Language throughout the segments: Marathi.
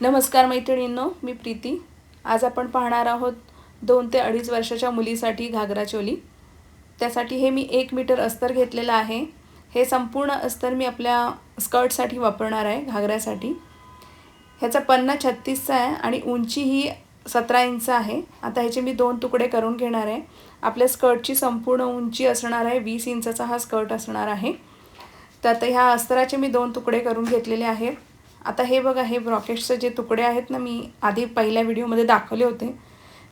नमस्कार मैत्रिणींनो मी प्रीती. आज आपण पाहणार आहोत दोन ते अडीच वर्षाच्या मुलीसाठी घागरा चोली. त्यासाठी हे मी एक मीटर अस्तर घेतलेलं आहे. हे संपूर्ण अस्तर मी आपल्या स्कर्टसाठी वापरणार आहे घागऱ्यासाठी. ह्याचा पन्ना छत्तीसचा आहे आणि उंची ही सतरा इंच आहे. आता ह्याचे मी दोन तुकडे करून घेणार आहे. आपल्या स्कर्टची संपूर्ण उंची असणार आहे वीस इंचाचा हा स्कर्ट असणार आहे. तर आता ह्या अस्तराचे मी दोन तुकडे करून घेतलेले आहेत आता हे बघा हे ब्रॉकेट्सचे जे तुकडे आहेत ना मी आधी पहिल्या व्हिडिओमध्ये दाखवले होते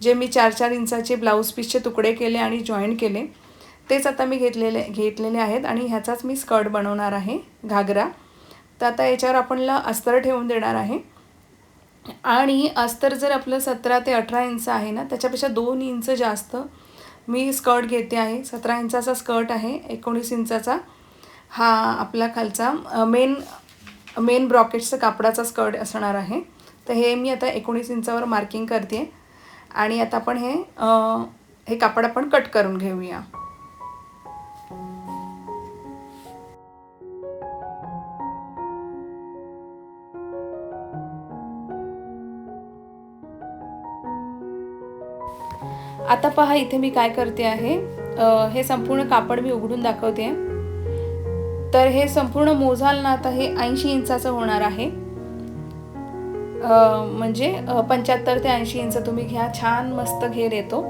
जे मी चार चार इंचाचे ब्लाऊज पीसचे तुकडे केले आणि जॉईन केले तेच आता मी घेतलेले घेतलेले आहेत आणि ह्याचाच मी स्कर्ट बनवणार आहे घागरा. तर आता याच्यावर आपणला अस्तर ठेवून देणार आहे. आणि अस्तर जर आपलं सतरा ते अठरा इंच आहे ना त्याच्यापेक्षा दोन इंच जास्त मी स्कर्ट घेते आहे. सतरा इंचाचा स्कर्ट आहे एकोणीस इंचाचा. हा आपला खालचा मेन मेन ब्रॉकेटचं कापडाचा स्कर्ट असणार आहे. तर हे मी आता एकोणीस इंचावर मार्किंग करते. आणि आता आपण हे हे कापड आपण कट करून घेऊया. आता पहा इथे मी काय करते आहे हे संपूर्ण कापड मी उघडून दाखवते. तर हे संपूर्ण मोजाल ना आता हे ऐंशी इंचाचं होणार आहे. म्हणजे पंच्याहत्तर ते ऐंशी इंच तुम्ही घ्या छान मस्त घेर येतो.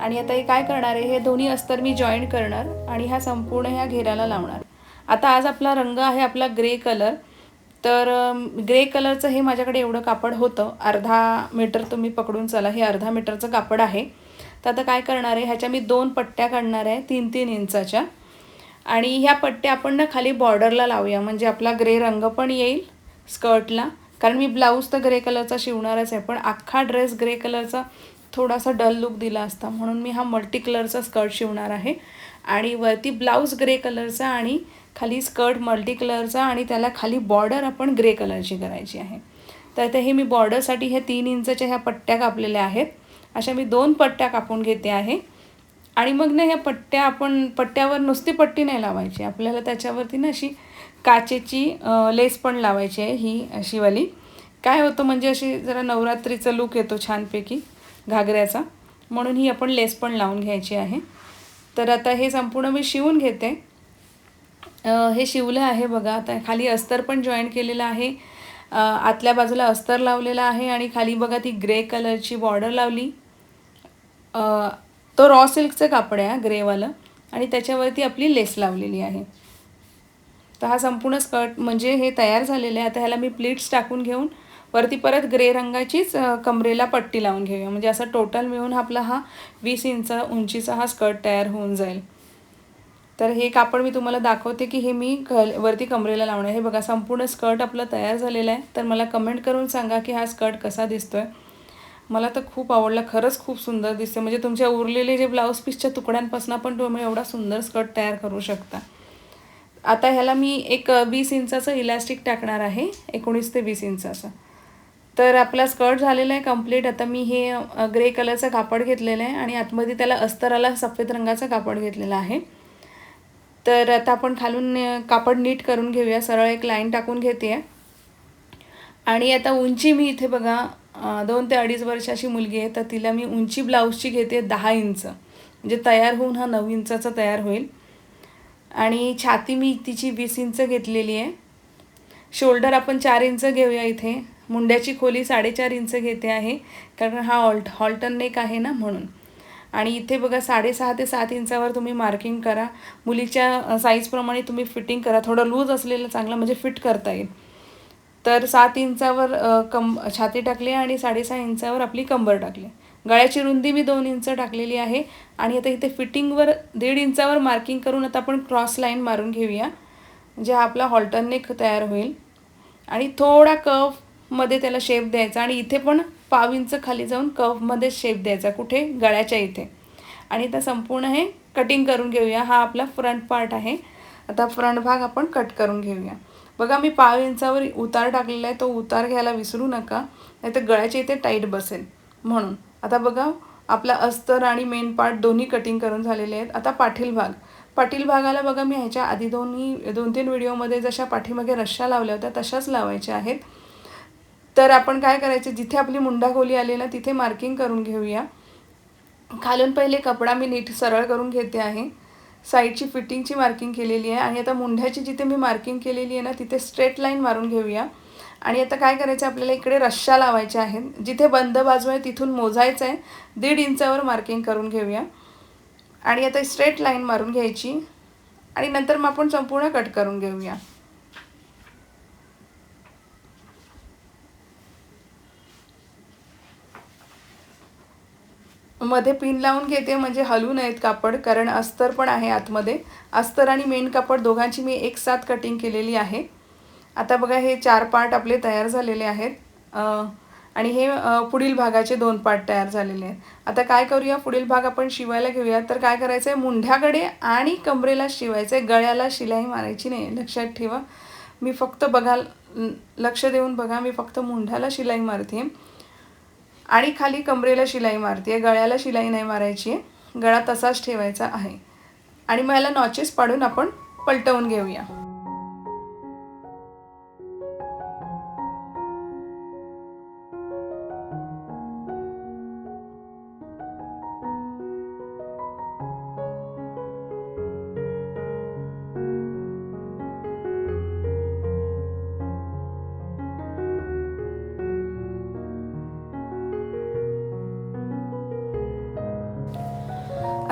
आणि आता हे काय करणार आहे हे दोन्ही अस्तर मी जॉईन करणार आणि ह्या संपूर्ण ह्या घेराला लावणार. आता आज आपला रंग आहे आपला ग्रे कलर. तर ग्रे कलरचं हे माझ्याकडे एवढं कापड होतं. अर्धा मीटर तुम्ही पकडून चला हे अर्धा मीटरचं कापड आहे. तर आता काय करणार आहे ह्याच्या मी दोन पट्ट्या काढणार आहे तीन तीन इंचाच्या. आणि ह्या पट्ट्या आपण ना खाली बॉर्डरला लावूया. म्हणजे आपला ग्रे रंग पण येईल स्कर्टला. कारण मी ब्लाऊज तर ग्रे कलरचा शिवणारच आहे. पण अख्खा ड्रेस ग्रे कलरचा थोडासा डल लुक दिला असता. म्हणून मी हा मल्टी कलरचा स्कर्ट शिवणार आहे. आणि वरती ब्लाऊज ग्रे कलरचा आणि खाली स्कर्ट मल्टी कलरचा आणि त्याला खाली बॉर्डर आपण ग्रे कलरची करायची आहे. तर ते हे मी बॉर्डरसाठी ह्या तीन इंचच्या ह्या पट्ट्या कापलेल्या आहेत. अशा मी दोन पट्ट्या कापून घेते आहे. आणि मग ना ह्या पट्ट्या आपण पट्ट्यावर नुसती पट्टी नाही लावायची. आपल्याला त्याच्यावरती ना अशी काचेची लेस पण लावायची आहे ही अशीवाली काय होतं म्हणजे अशी जरा नवरात्रीचा लुक येतो छानपैकी घागऱ्याचा. म्हणून ही आपण लेस पण लावून घ्यायची आहे. तर आता हे संपूर्ण मी शिवून घेते. हे शिवलं आहे बघा. आता खाली अस्तर पण जॉईन केलेलं आहे. आतल्या बाजूला अस्तर लावलेलं आहे आणि खाली बघा ती ग्रे कलरची बॉर्डर लावली. तो रॉ सिल्कचं कापड आहे ग्रेवालं आणि त्याच्यावरती आपली लेस लावलेली आहे. तर हा संपूर्ण स्कर्ट म्हणजे हे तयार झालेलं आहे. आता ह्याला मी प्लीट्स टाकून घेऊन वरती परत ग्रे रंगाचीच कमरेला पट्टी लावून घेऊया. म्हणजे असं टोटल मिळून आपला हा वीस इंच उंचीचा हा स्कर्ट तयार होऊन जाईल. तर हे कापड मी तुम्हाला दाखवते की हे मी कल वरती कमरेला लावणार हे बघा संपूर्ण स्कर्ट आपलं तयार झालेलं आहे. तर मला कमेंट करून सांगा की हा स्कर्ट कसा दिसतो आहे मला तर खूप आवडला खरंच खूप सुंदर दिसते म्हणजे तुमच्या उरलेले जे ब्लाऊज पीसच्या तुकड्यांपासून पण तुम्ही एवढा सुंदर स्कर्ट तयार करू शकता. आता ह्याला मी एक वीस इंचाचं इलॅस्टिक टाकणार आहे एकोणीस ते वीस इंचाचं. तर आपला स्कर्ट झालेला आहे कंप्लीट आता मी हे ग्रे कलरचं कापड घेतलेलं आहे आणि आतमध्ये त्याला अस्तराला सफेद रंगाचं कापड घेतलेलं आहे. तर आता आपण खालून कापड नीट करून घेऊया. सरळ एक लाईन टाकून घेते आणि आता उंची मी इथे बघा दोन ते अडीच वर्षाची मुलगी आहे तर तिला मी उंची ब्लाऊजची घेते दहा इंच. म्हणजे तयार होऊन हा नऊ इंचाचा तयार होईल. आणि छाती मी तिची वीस इंच घेतलेली आहे. शोल्डर आपण चार इंच घेऊया इथे. मुंड्याची खोली साडेचार इंच घेते आहे कारण हा ऑल्ट हॉल्टन नेक आहे ना म्हणून. आणि इथे बघा साडेसहा ते सात इंचावर तुम्ही मार्किंग करा. मुलीच्या साईजप्रमाणे तुम्ही फिटिंग करा. थोडं लूज असलेलं चांगलं म्हणजे फिट करता येईल. तर सात इंचावर कम छाती टाकली आणि साडेसहा इंचावर आपली कंबर टाकली. गळ्याची रुंदी मी दोन इंच टाकलेली आहे आणि आता इथे फिटिंगवर दीड इंचावर मार्किंग करून आता आपण क्रॉस लाईन मारून घेऊया जे आपला हॉल्टर नेक तयार होईल. आणि थोडा कफमध्ये त्याला शेप द्यायचा आणि इथे पण पाव इंच खाली जाऊन कफमध्ये शेप द्यायचा कुठे? गळ्याच्या इथे. आणि आता संपूर्ण हे कटिंग करून घेऊया. हा आपला फ्रंट पार्ट आहे. आता फ्रंट भाग आपण कट करून घेऊया. बघा मी पाव इंचावर उतार टाकलेला आहे तो उतार घ्यायला विसरू नका नाही तर गळ्याच्या इथे टाईट बसेल. म्हणून आता बघा आपला अस्तर आणि मेन पार्ट दोन्ही कटिंग करून झालेले आहेत. आता पाठील भाग. पाटील भागाला बघा मी ह्याच्या आधी दोन्ही दोन तीन व्हिडिओमध्ये जशा पाठीमागे रश्या लावल्या होत्या तशाच लावायच्या आहेत. तर आपण काय करायचं जिथे आपली मुंडाखोली आली ना तिथे मार्किंग करून घेऊया. खालून पहिले कपडा मी नीट सरळ करून घेते आहे. साईडची फिटिंगची मार्किंग केलेली आहे. आणि आता मुंढ्याची जिथे मी मार्किंग केलेली आहे ना तिथे स्ट्रेट लाईन मारून घेऊया. आणि आता काय करायचं आपल्याला इकडे रश्शा लावायच्या आहेत. जिथे बंद बाजू आहे तिथून मोजायचं आहे. दीड इंचावर मार्किंग करून घेऊया. आणि आता स्ट्रेट लाईन मारून घ्यायची. आणि नंतर मग आपण संपूर्ण कट करून घेऊया. मध्ये पिन लावून घेते म्हणजे हलू नयेत कापड कारण अस्तर पण आहे आतमध्ये. अस्तर आणि मेन कापड दोघांची मी एक साथ कटिंग केलेली आहे. आता बघा हे चार पार्ट आपले तयार झालेले आहेत. आणि हे पुढील भागाचे दोन पार्ट तयार झालेले आहेत. आता काय करूया? पुढील भाग आपण शिवायला घेऊया. तर काय करायचं आहे मुंढ्याकडे आणि कमरेला शिवायचं आहे गळ्याला शिलाई मारायची नाही. लक्षात ठेवा. मी फक्त बघा लक्ष देऊन बघा. मी फक्त मुंढ्याला शिलाई मारते आणि खाली कमरेला शिलाई मारते गळ्याला शिलाई नाही मारायची आहे. गळा तसाच ठेवायचा आहे. आणि मग याला नॉचेस पाडून आपण पलटवून घेऊया.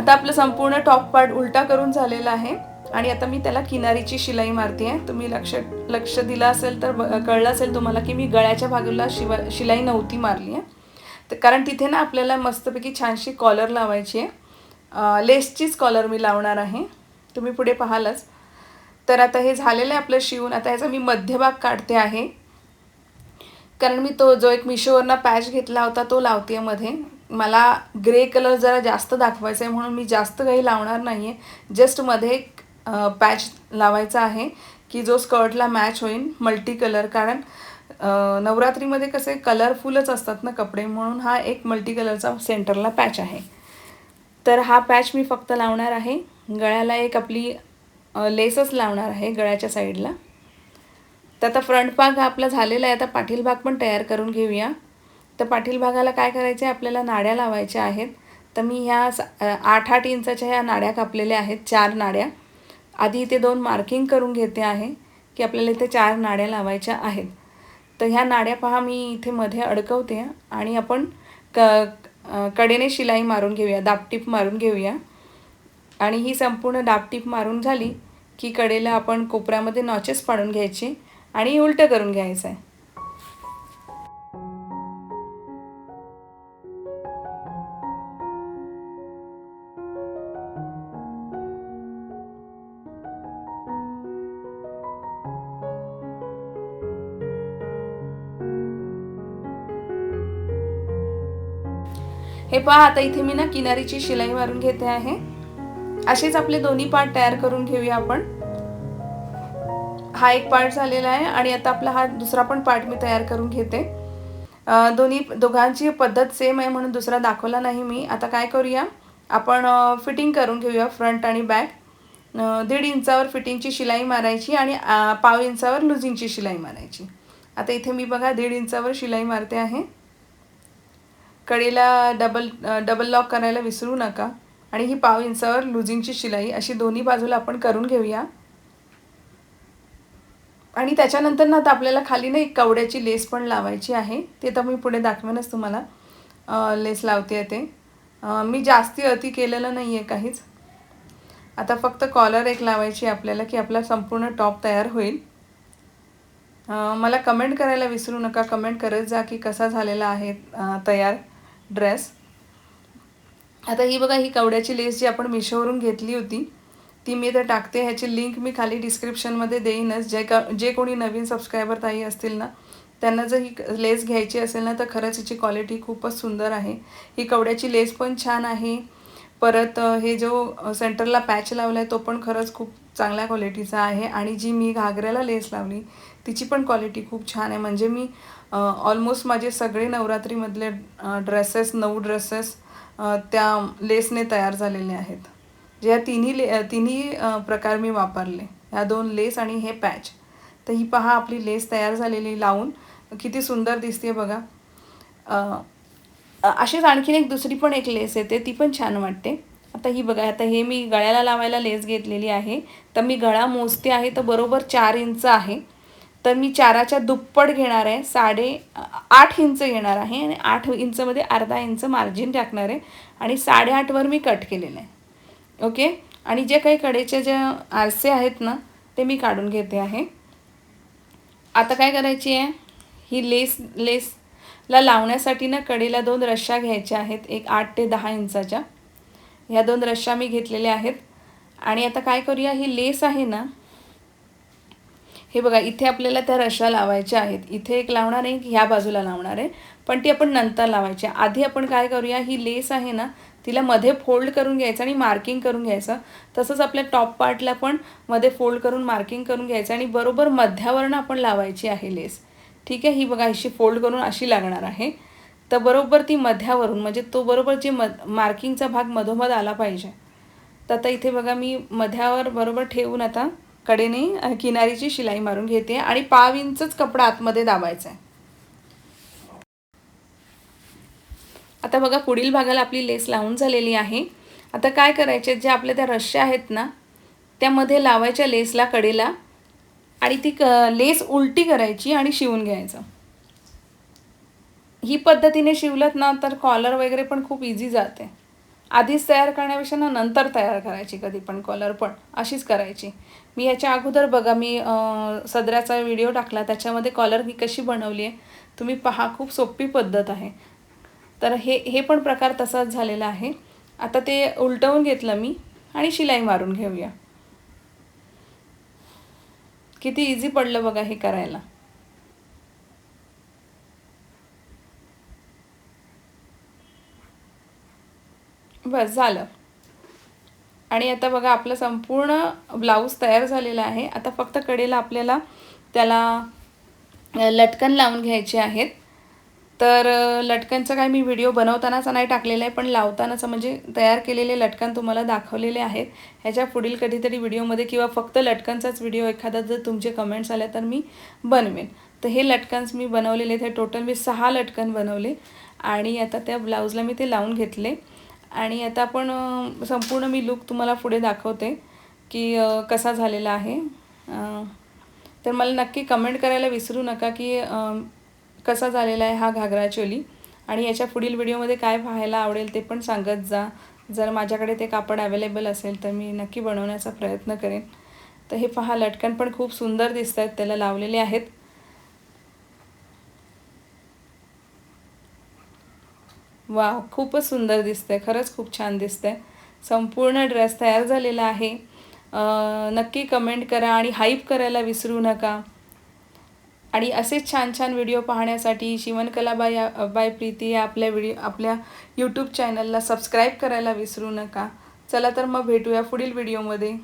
आता आपलं संपूर्ण टॉप पार्ट उलटा करून झालेला आहे. आणि आता मी त्याला किनारीची शिलाई मारते आहे तुम्ही लक्ष लक्ष दिलं असेल तर कळलं असेल तुम्हाला की मी गळ्याच्या भागेला शिवा शिलाई नव्हती मारली आहे तर कारण तिथे ना आपल्याला मस्तपैकी छानशी कॉलर लावायची आहे लेसचीच कॉलर मी लावणार आहे. तुम्ही पुढे पाहालच. तर आता हे झालेलं आहे आपलं शिवून. आता ह्याचा मी मध्यभाग काढते आहे. कारण मी तो जो एक मिशोवरनं पॅच घेतला होता तो लावते मध्ये. मला ग्रे कलर जरा जास्त दाखवायचा आहे म्हणून मी जास्त काही लावणार नाही आहे जस्टमध्ये एक पॅच लावायचा आहे की जो स्कर्टला मॅच होईल मल्टी कलर कारण नवरात्रीमध्ये कसे कलरफुलच असतात ना कपडे म्हणून हा एक मल्टी कलरचा सेंटरला पॅच आहे. तर हा पॅच मी फक्त लावणार आहे. गळ्याला एक आपली लेसच लावणार आहे गळ्याच्या साईडला तर आता फ्रंट भाग हा आपला झालेला आहे. आता पाठील भाग पण तयार करून घेऊया. तर पाठील भागाला काय करायचं आहे आपल्याला नाड्या लावायच्या आहेत. तर मी ह्या आठ आठ इंचाच्या ह्या नाड्या कापलेल्या आहेत. चार नाड्या. आधी इथे दोन मार्किंग करून घेते आहे की आपल्याला इथे चार नाड्या लावायच्या आहेत. तर ह्या नाड्या पहा मी इथे मध्ये अडकवते आणि आपण क कडेने शिलाई मारून घेऊया. दापटीप मारून घेऊया. आणि ही संपूर्ण दापटीप मारून झाली की कडेला आपण कोपऱ्यामध्ये नॉचेस पाडून घ्यायचे आणि उलटं करून घ्यायचं आहे पहा आता इथे मी ना किनारीची शिलाई मारून घेते आहे. असेच आपले दोन्ही पार्ट तयार करून घेऊया आपण. हा एक पार्ट झालेला आहे आणि आता आपला हा दुसरा पण पार्ट मी तयार करून घेते. दोन्ही दोघांची पद्धत सेम आहे म्हणून दुसरा दाखवला नाही मी. आता काय करूया? आपण फिटिंग करून घेऊया फ्रंट आणि बॅक दीड इंचावर फिटिंगची शिलाई मारायची आणि पाव इंचावर लुझिंगची शिलाई मारायची. आता इथे मी बघा दीड इंचावर शिलाई मारते आहे. कडेला डबल डबल लॉक करायला विसरू नका. आणि ही पाव इंचावर लुझिंगची शिलाई अशी दोन्ही बाजूला आपण करून घेऊया. आणि त्याच्यानंतर ना आता आपल्याला खाली ना एक कवड्याची लेस पण लावायची आहे. ते तर मी पुढे दाखवेनच तुम्हाला. लेस लावते ते. मी जास्ती अति केलेलं नाही आहे काहीच. आता फक्त कॉलर एक लावायची आपल्याला की आपला संपूर्ण टॉप तयार होईल. मला कमेंट करायला विसरू नका. कमेंट करत जा की कसा झालेला आहे तयार. ड्रेस. आता ही बघा ही कवड्याची लेस जी आपण मिशोवरून घेतली होती ती मी तर टाकते. ह्याची लिंक मी खाली डिस्क्रिप्शनमध्ये देईनच. जे का जे कोणी नवीन सबस्क्रायबर ताई असतील ना त्यांना जर ही लेस घ्यायची असेल ना तर खरंच हिची क्वालिटी खूपच सुंदर आहे. ही कवड्याची लेस पण छान आहे. परत हे जो सेंटरला पॅच लावला आहे तो पण खरंच खूप चांगल्या क्वालिटीचा आहे आणि जी मी घागऱ्याला लेस लावली तिची पण क्वालिटी खूप छान आहे. म्हणजे मी ऑलमोस्ट माझे सगळे नवरात्रीमधले ड्रेसेस नऊ ड्रेसेस त्या लेसने तयार झालेले आहेत. जे ह्या तिन्ही ले तिन्ही प्रकार मी वापरले. ह्या दोन लेस आणि हे पॅच. तर ही पहा आपली लेस तयार झालेली लावून किती सुंदर दिसते बघा. अशीच आणखीन एक दुसरी पण एक लेस येते ती पण छान वाटते. आता ही बघा आता हे मी गळ्याला लावायला लेस घेतलेली आहे. तर मी गळा मोजते आहे तर बरोबर चार इंच आहे. तर मी चाराच्या दुप्पट घेणार आहे साडे आठ इंच घेणार आहे आणि आठ इंचमध्ये अर्धा इंच मार्जिन टाकणार आहे आणि साडेआठवर मी कट केलेलं आहे. ओके? आणि जे काही कडेचे जे आरसे आहेत ना ते मी काढून घेते आहे. आता काय करायची आहे? ही लेस लेस ला लावण्यासाठी ना कडेला दोन रश्श्या घ्यायच्या आहेत एक आठ ते दहा इंचाच्या. ह्या दोन रश्या मी घेतलेल्या आहेत. आणि आता काय करूया ही लेस आहे ना हे बघा इथे आपल्याला त्या रश्या लावायच्या आहेत. इथे एक लावणार आहे ह्या बाजूला लावणार आहे. पण ती आपण नंतर लावायची. आहे. आधी आपण काय करूया ही लेस आहे ना तिला मध्ये फोल्ड करून घ्यायचं आणि मार्किंग करून घ्यायचं. तसंच आपल्या टॉप पार्टला पण मध्ये फोल्ड करून मार्किंग करून घ्यायचं आणि बरोबर मध्यावरनं आपण लावायची आहे लेस. ठीक आहे ही बघा अशी फोल्ड करून अशी लागणार आहे. तर बरोबर ती मध्यावरून म्हणजे तो बरोबर जे म मार्किंगचा भाग मधोमध आला पाहिजे. तर आता इथे बघा मी मध्यावर बरोबर ठेवून आता कडेने किनारीची शिलाई मारून घेते आणि पाव इंचच कपडा आतमध्ये दाबायचा आहे आता बघा पुढील भागाला आपली लेस लावून झालेली आहे. आता काय करायचे जे आपल्या त्या रश्श्या आहेत ना त्यामध्ये लावायच्या लेसला कडेला आणि ती क लेस उलटी करायची आणि शिवून घ्यायचं. ही पद्धतीने शिवलत ना तर कॉलर वगैरे पण खूप इझी जाते. आधीच तयार करण्यापेक्षा ना नंतर तयार करायची कधी पण कॉलर पण अशीच करायची. मी याच्या अगोदर बघा मी सदऱ्याचा व्हिडिओ टाकला त्याच्यामध्ये कॉलर मी कशी बनवली आहे तुम्ही पहा खूप सोपी पद्धत आहे. तर हे हे पण प्रकार तसाच झालेला आहे. आता ते उलटवून घेतलं मी आणि शिलाई मारून घेऊया. किती इझी पडलं बघा हे करायला. बस झालं. आणि आता बघा आपलं संपूर्ण ब्लाऊज तयार झालेला आहे. आता फक्त कडेला आपल्याला त्याला लटकन लावून घ्यायचे आहेत. तर अ, लटकनचं काय मी व्हिडिओ बनवतानाचा नाही टाकलेला आहे पण लावतानाचं म्हणजे तयार केलेले लटकन तुम्हाला दाखवलेले आहेत. ह्याच्या पुढील कधीतरी व्हिडिओमध्ये किंवा फक्त लटकनचाच व्हिडिओ एखादा जर तुमचे कमेंट्स आल्या तर मी बनवेन. तर हे लटकन्स मी बनवलेले आहेत. टोटल मी सहा लटकन बनवले आणि आता त्या ब्लाऊजला मी ते लावून घेतले. आणि आता आपण संपूर्ण मी लुक तुम्हाला पुढे दाखवते की कसा झालेला आहे. तर मला नक्की कमेंट करायला विसरू नका की कसा झालेला आहे हा घागरा चोली. आणि याच्या पुढील व्हिडिओमध्ये काय पाहायला आवडेल ते पण सांगत जा. जर माझ्याकडे ते कापड अवेलेबल असेल तर मी नक्की बनवण्याचा प्रयत्न करेन. तर हे पहा लटकन पण खूप सुंदर दिसत आहेत त्याला लावलेले आहेत. वा खूपच सुंदर दिसतंय खरंच खूप छान दिसतंय. संपूर्ण ड्रेस तयार झालेला आहे. नक्की कमेंट करा आणि हाईप करायला विसरू नका. आणि असेच छान छान व्हिडिओ पाहण्यासाठी शिवणकला बाय बाय प्रीती या आपल्या व्हिडिओ आपल्या यूट्यूब चॅनलला सबस्क्राईब करायला विसरू नका. चला तर मग भेटूया पुढील व्हिडिओमध्ये.